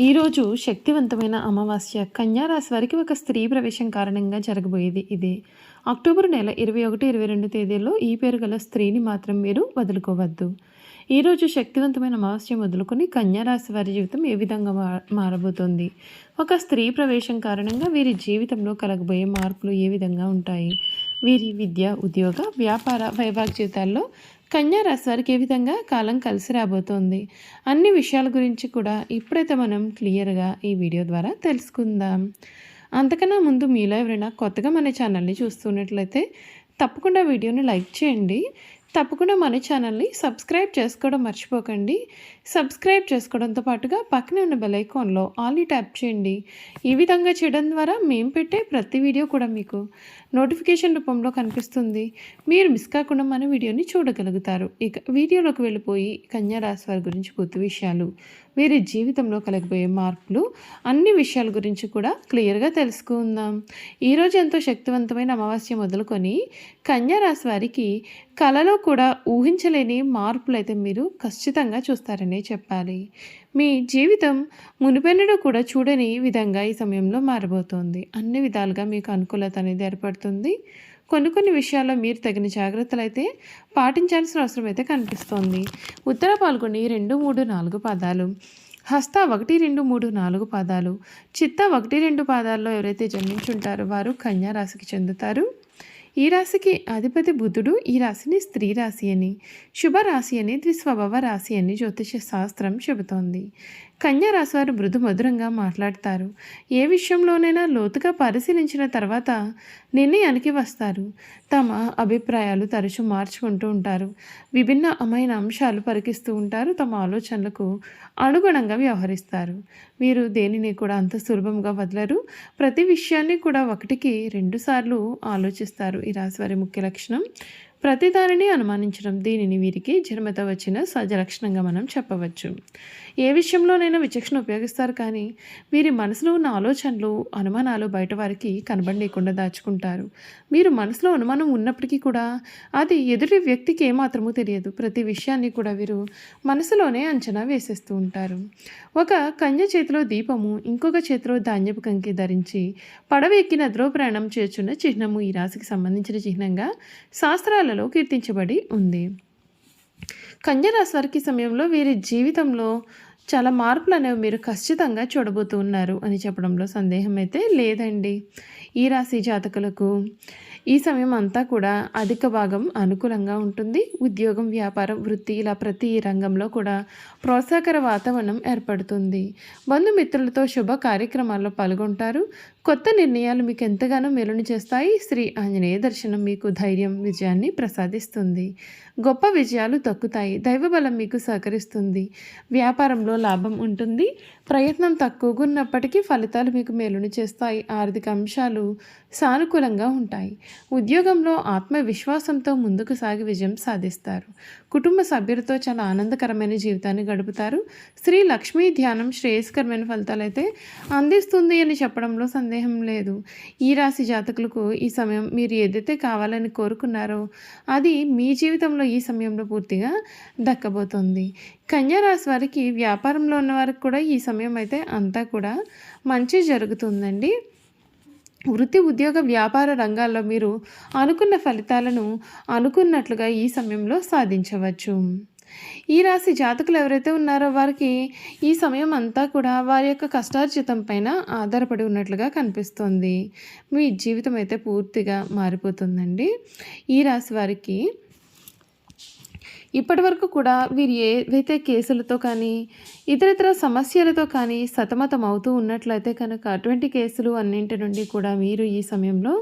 ఈరోజు శక్తివంతమైన అమావాస్య కన్యారాశి వారికి ఒక స్త్రీ ప్రవేశం కారణంగా జరగబోయేది ఇదే. అక్టోబర్ నెల ఇరవై ఒకటి ఇరవై రెండు తేదీల్లో ఈ పేరు గల స్త్రీని మాత్రం మీరు వదులుకోవద్దు. ఈరోజు శక్తివంతమైన అమావాస్య మొదలుకొని కన్యారాశి వారి జీవితం ఏ విధంగా మా- మారబోతోంది? ఒక స్త్రీ ప్రవేశం కారణంగా వీరి జీవితంలో కలగబోయే మార్పులు ఏ విధంగా ఉంటాయి? వీరి విద్య ఉద్యోగ వ్యాపార వైవాహిక జీవితాల్లో కన్యా రాశి వారికి ఏ విధంగా కాలం కలిసి రాబోతోంది? అన్ని విషయాల గురించి కూడా ఇప్పుడైతే మనం క్లియర్గా ఈ వీడియో ద్వారా తెలుసుకుందాం. అంతకన్నా ముందు మీలో ఎవరైనా కొత్తగా మన ఛానల్ని చూస్తున్నట్లయితే తప్పకుండా వీడియోని లైక్ చేయండి. తప్పకుండా మన ఛానల్ని సబ్స్క్రైబ్ చేసుకోవడం మర్చిపోకండి. సబ్స్క్రైబ్ చేసుకోవడంతో పాటుగా పక్కనే ఉన్న బెల్ ఐకాన్లో ఆల్ని ట్యాప్ చేయండి. ఈ విధంగా చేయడం ద్వారా మేము పెట్టే ప్రతి వీడియో కూడా మీకు నోటిఫికేషన్ రూపంలో కనిపిస్తుంది. మీరు మిస్ కాకుండా మన వీడియోని చూడగలుగుతారు. ఇక వీడియోలోకి వెళ్ళిపోయి కన్యారాశి వారి గురించి పూర్తి విషయాలు వీరి జీవితంలో కలగబోయే మార్పులు అన్ని విషయాల గురించి కూడా క్లియర్గా తెలుసుకుందాం. ఈరోజు ఎంతో శక్తివంతమైన అమావాస్య మొదలుకొని కన్యారాశి వారికి కళలో కూడా ఊహించలేని మార్పులు అయితే మీరు ఖచ్చితంగా చూస్తారనే చెప్పాలి. మీ జీవితం మునిపెన్నడూ కూడా చూడని విధంగా ఈ సమయంలో మారబోతోంది. అన్ని విధాలుగా మీకు అనుకూలత అనేది ఏర్పడుతుంది. కొన్ని కొన్ని విషయాల్లో మీరు తగిన జాగ్రత్తలు అయితే పాటించాల్సిన అవసరం అయితే కనిపిస్తోంది. ఉత్తర పాల్గొని రెండు మూడు నాలుగు పదాలు హస్త ఒకటి రెండు మూడు నాలుగు పాదాలు చిత్త ఒకటి రెండు పాదాల్లో ఎవరైతే జన్మించుంటారో వారు కన్యా రాశికి చెందుతారు. ఈ రాశికి అధిపతి బుధుడు ఈ రాశిని స్త్రీ రాశి అని శుభ రాశి అని ద్విస్వభావ రాశి అని జ్యోతిష శాస్త్రం చెబుతోంది. కన్యా రాశి వారు మృదు మధురంగా మాట్లాడతారు. ఏ విషయంలోనైనా లోతుగా పరిశీలించిన తర్వాత నిర్ణయానికి వస్తారు. తమ అభిప్రాయాలు తరచూ మార్చుకుంటూ ఉంటారు. విభిన్న అమైన అంశాలు పరికిస్తూ ఉంటారు. తమ ఆలోచనలకు అనుగుణంగా వ్యవహరిస్తారు. వీరు దేనిని కూడా అంత సులభంగా వదలరు. ప్రతి విషయాన్ని కూడా ఒకటికి రెండుసార్లు ఆలోచిస్తారు. ఈ రాశి వారి ముఖ్య లక్షణం. ప్రతిదానిని అనుమానించడం దీనిని వీరికి జన్మత వచ్చిన సహజ లక్షణంగా మనం చెప్పవచ్చు. ఏ విషయంలోనైనా విచక్షణ ఉపయోగిస్తారు కానీ వీరి మనసులో ఉన్న ఆలోచనలు అనుమానాలు బయట వారికి కనబడలేకుండా దాచుకుంటారు. మీరు మనసులో అనుమానం ఉన్నప్పటికీ కూడా అది ఎదుటి వ్యక్తికి ఏమాత్రమూ తెలియదు. ప్రతి విషయాన్ని కూడా వీరు మనసులోనే అంచనా వేసేస్తూ ఉంటారు. ఒక కన్య చేతిలో దీపము ఇంకొక చేతిలో ధాన్యపు కంకి ధరించి పడవ ఎక్కి నదిలో ప్రయాణం చేస్తున్న చిహ్నము ఈ రాశికి సంబంధించిన చిహ్నంగా శాస్త్రాలు పురాణాలలో కీర్తించబడి ఉంది. కన్యరాశి వారికి సమయంలో వీరి జీవితంలో చాలా మార్పులు అనేవి మీరు ఖచ్చితంగా చూడబోతూ ఉన్నారు అని చెప్పడంలో సందేహం అయితే లేదండి. ఈ రాశి జాతకులకు ఈ సమయం అంతా కూడా అధిక భాగం అనుకూలంగా ఉంటుంది. ఉద్యోగం వ్యాపారం వృత్తి ఇలా ప్రతి రంగంలో కూడా ప్రోత్సాహకర వాతావరణం ఏర్పడుతుంది. బంధుమిత్రులతో శుభ కార్యక్రమాల్లో పాల్గొంటారు. కొత్త నిర్ణయాలు మీకు ఎంతగానో మేలును చేస్తాయి. శ్రీ ఆంజనేయ దర్శనం మీకు ధైర్యం విజయాన్ని ప్రసాదిస్తుంది. గొప్ప విజయాలు తక్కుతాయి దైవబలం మీకు సహకరిస్తుంది. వ్యాపారంలో లాభం ఉంటుంది. ప్రయత్నం తక్కువగా ఉన్నప్పటికీ ఫలితాలు మీకు మేలుని చేస్తాయి. ఆర్థిక అంశాలు సానుకూలంగా ఉంటాయి. ఉద్యోగంలో ఆత్మవిశ్వాసంతో ముందుకు సాగి విజయం సాధిస్తారు. కుటుంబ సభ్యులతో చాలా ఆనందకరమైన జీవితాన్ని గడుపుతారు. శ్రీ లక్ష్మీ ధ్యానం శ్రేయస్కరమైన ఫలితాలు అయితే అందిస్తుంది అని చెప్పడంలో సందేహం లేదు. ఈ రాశి జాతకులకు ఈ సమయం మీరు ఏదైతే కావాలని కోరుకున్నారో అది మీ జీవితంలో ఈ సమయంలో పూర్తిగా దక్కబోతోంది. కన్యారాశి వారికి వ్యాపారంలో ఉన్న వారికి కూడా ఈ సమయం అయితే అంతా కూడా మంచి జరుగుతుందండి. వృత్తి ఉద్యోగ వ్యాపార రంగాల్లో మీరు అనుకున్న ఫలితాలను అనుకున్నట్లుగా ఈ సమయంలో సాధించవచ్చు. ఈ రాశి జాతకులు ఎవరైతే ఉన్నారో వారికి ఈ సమయం అంతా కూడా వారి యొక్క కష్టార్జితం పైన ఆధారపడి ఉన్నట్లుగా కనిపిస్తుంది. మీ జీవితం అయితే పూర్తిగా మారిపోతుందండి. ఈ రాశి వారికి ఇప్పటి వరకు కూడా వీరు ఏవైతే కేసులతో కానీ ఇతరితర సమస్యలతో కానీ సతమతం అవుతూ ఉన్నట్లయితే కనుక అటువంటి కేసులు అన్నింటి నుండి కూడా మీరు ఈ సమయంలో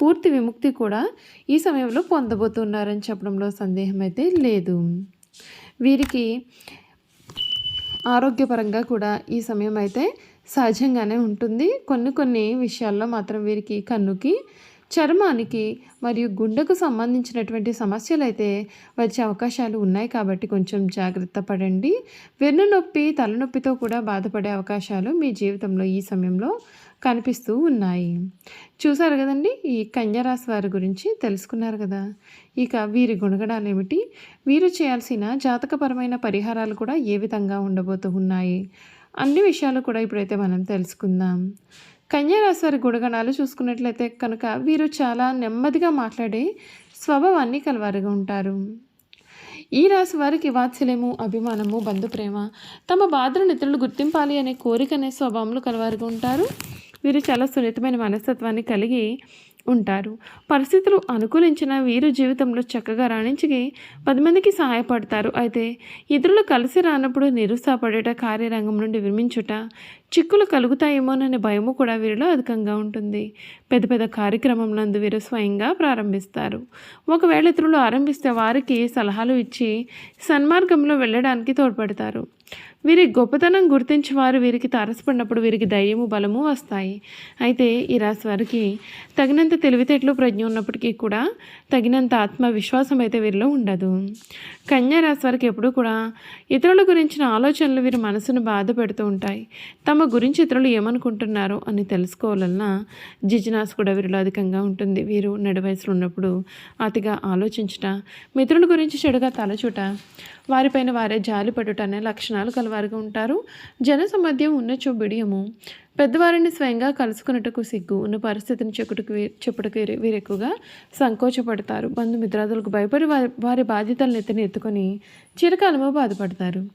పూర్తి విముక్తి కూడా ఈ సమయంలో పొందబోతున్నారని చెప్పడంలో సందేహం అయితే లేదు. వీరికి ఆరోగ్యపరంగా కూడా ఈ సమయం అయితే సహజంగానే ఉంటుంది. కొన్ని కొన్ని విషయాల్లో మాత్రం వీరికి కన్నుకి చర్మానికి మరియు గుండెకు సంబంధించినటువంటి సమస్యలు అయితే వచ్చే అవకాశాలు ఉన్నాయి కాబట్టి కొంచెం జాగ్రత్త పడండి. వెన్ను నొప్పి తలనొప్పితో కూడా బాధపడే అవకాశాలు మీ జీవితంలో ఈ సమయంలో కనిపిస్తూ ఉన్నాయి. చూసారు కదండి? ఈ కన్యరాశి వారి గురించి తెలుసుకున్నారు కదా? ఇక వీరి గుణగణాలు ఏమిటి? వీరు చేయాల్సిన జాతకపరమైన పరిహారాలు కూడా ఏ విధంగా ఉండబోతూ ఉన్నాయి? అన్ని విషయాలు కూడా ఇప్పుడైతే మనం తెలుసుకుందాం. కన్యారాశి వారి గుణగణాలు చూసుకున్నట్లయితే కనుక వీరు చాలా నెమ్మదిగా మాట్లాడే స్వభావాన్ని కలవారుగా ఉంటారు. ఈ రాశి వారికి వాత్సల్యము అభిమానము బంధుప్రేమ తమ బాధలను ఇతరులు గుర్తింపాలి అనే కోరిక అనే స్వభావంలో కలవారుగా ఉంటారు. వీరు చాలా సున్నితమైన మనస్తత్వాన్ని కలిగి ఉంటారు. పరిస్థితులు అనుకూలించిన వీరు జీవితంలో చక్కగా రాణించి పది మందికి సహాయపడతారు. అయితే ఇతరులు కలిసి రానప్పుడు నిరుత్సాహపడేట కార్యరంగం నుండి విరమించుట చిక్కులు కలుగుతాయేమోననే భయము కూడా వీరిలో అధికంగా ఉంటుంది. పెద్ద పెద్ద కార్యక్రమం నందు వీరు స్వయంగా ప్రారంభిస్తారు. ఒకవేళ ఇతరులు ఆరంభిస్తే వారికి సలహాలు ఇచ్చి సన్మార్గంలో వెళ్ళడానికి తోడ్పడతారు. వీరి గొప్పతనం గుర్తించి వారు వీరికి తారసపడినప్పుడు వీరికి ధైర్యము బలము వస్తాయి. అయితే ఈ రాశి వారికి తగినంత తెలివితేటలు ప్రజ్ఞ ఉన్నప్పటికీ కూడా తగినంత ఆత్మవిశ్వాసం అయితే వీరిలో ఉండదు. కన్యా రాశి వారికి ఎప్పుడూ కూడా ఇతరుల గురించిన ఆలోచనలు వీరి మనసును బాధ పెడుతూ ఉంటాయి. తమ గురించి ఇతరులు ఏమనుకుంటున్నారో అని తెలుసుకోవాలన్న జిజినాస్ కూడా వీరిలో అధికంగా ఉంటుంది. వీరు నడి వయసులో ఉన్నప్పుడు అతిగా ఆలోచించుట మిత్రుల గురించి చెడుగా తలచుట వారిపైన వారే జాలిపడుట అనే లక్షణాలు వారుగా ఉంటారు. జనసమధ్యం ఉన్నచో బిడియము పెద్దవారిని స్వయంగా కలుసుకున్నట్టుకు సిగ్గు ఉన్న పరిస్థితిని చెప్పుటకు వీ- చెప్పుటకు వీరు ఎక్కువగా సంకోచపడతారు. బంధుమిత్రాదులకు భయపడి వారి వారి బాధ్యతలను ఎత్తిని ఎత్తుకొని చిరకాలము బాధపడతారు.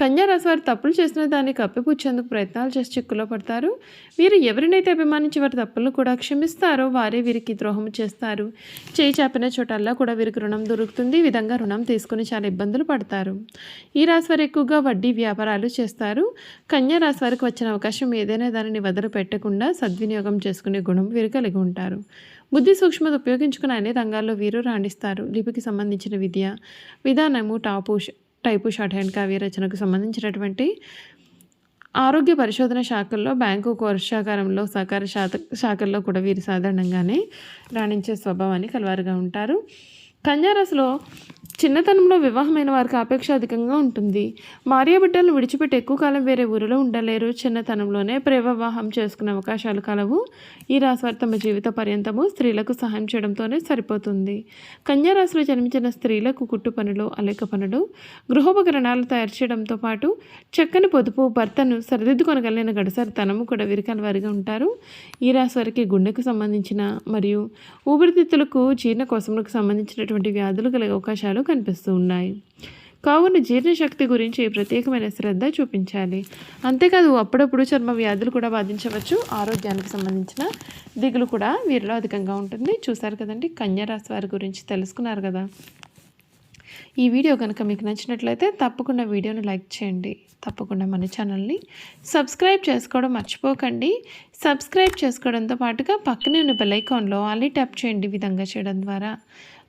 కన్యా రాశి వారు తప్పులు చేసిన దాన్ని కప్పిపుచ్చేందుకు ప్రయత్నాలు చేసి చిక్కులో పడతారు. వీరు ఎవరినైతే అభిమానించి వారి తప్పులను కూడా క్షమిస్తారో వారే వీరికి ద్రోహం చేస్తారు. చేయి చాపిన చోటల్లా కూడా వీరికి రుణం దొరుకుతుంది. ఈ విధంగా రుణం తీసుకుని చాలా ఇబ్బందులు పడతారు. ఈ రాశి వారు ఎక్కువగా వడ్డీ వ్యాపారాలు చేస్తారు. కన్యా రాశి వారికి వచ్చిన అవకాశం ఏదైనా దానిని వదలు పెట్టకుండా సద్వినియోగం చేసుకునే గుణం వీరు కలిగి ఉంటారు. బుద్ధి సూక్ష్మత ఉపయోగించుకుని అన్ని రంగాల్లో వీరు రాణిస్తారు. లిపికి సంబంధించిన విద్య విధానము టాపు టైపు షార్ట్ హ్యాండ్ కావ్య రచనకు సంబంధించినటువంటి ఆరోగ్య పరిశోధన శాఖల్లో బ్యాంకు వర్షాకారంలో సహకార శాత శాఖల్లో కూడా వీరు సాధారణంగానే రాణించే స్వభావాన్ని కలవారుగా ఉంటారు. కన్యారాశిలో చిన్నతనంలో వివాహమైన వారికి ఆపేక్ష అధికంగా ఉంటుంది. భార్య బిడ్డలను విడిచిపెట్టి ఎక్కువ కాలం వేరే ఊరిలో ఉండలేరు. చిన్నతనంలోనే ప్రేమవివాహం చేసుకునే అవకాశాలు కలవు. ఈ రాశివారు తమ జీవిత పర్యంతము స్త్రీలకు సహాయం చేయడంతోనే సరిపోతుంది. కన్యారాశిలో జన్మించిన స్త్రీలకు కుట్టు పనులు అలేక పనులు గృహోపకరణాలు తయారు చేయడంతో పాటు చక్కని పొదుపు భర్తను సరిదిద్దుకొనగలిగిన గడసరితనము కూడా విరికాల వారిగా ఉంటారు. ఈ రాశి వారికి గుండెకు సంబంధించిన మరియు ఊపిరితిత్తులకు జీర్ణ కోసములకు సంబంధించిన అనేటువంటి వ్యాధులు కలిగే అవకాశాలు కనిపిస్తూ ఉన్నాయి. కావున జీర్ణశక్తి గురించి ప్రత్యేకమైన శ్రద్ధ చూపించాలి. అంతేకాదు అప్పుడప్పుడు చర్మ వ్యాధులు కూడా బాధించవచ్చు. ఆరోగ్యానికి సంబంధించిన దిగులు కూడా వీరిలో అధికంగా ఉంటుంది. చూశారు కదండి కన్యారాశి వారి గురించి తెలుసుకున్నారు కదా. ఈ వీడియో కనుక మీకు నచ్చినట్లయితే తప్పకుండా వీడియోను లైక్ చేయండి. తప్పకుండా మన ఛానల్ని సబ్స్క్రైబ్ చేసుకోవడం మర్చిపోకండి. సబ్స్క్రైబ్ చేసుకోవడంతో పాటుగా పక్కనే ఉన్న బెల్ ఐకాన్లో ఆలీ ట్యాప్ చేయండి విధంగా చేయడం ద్వారా.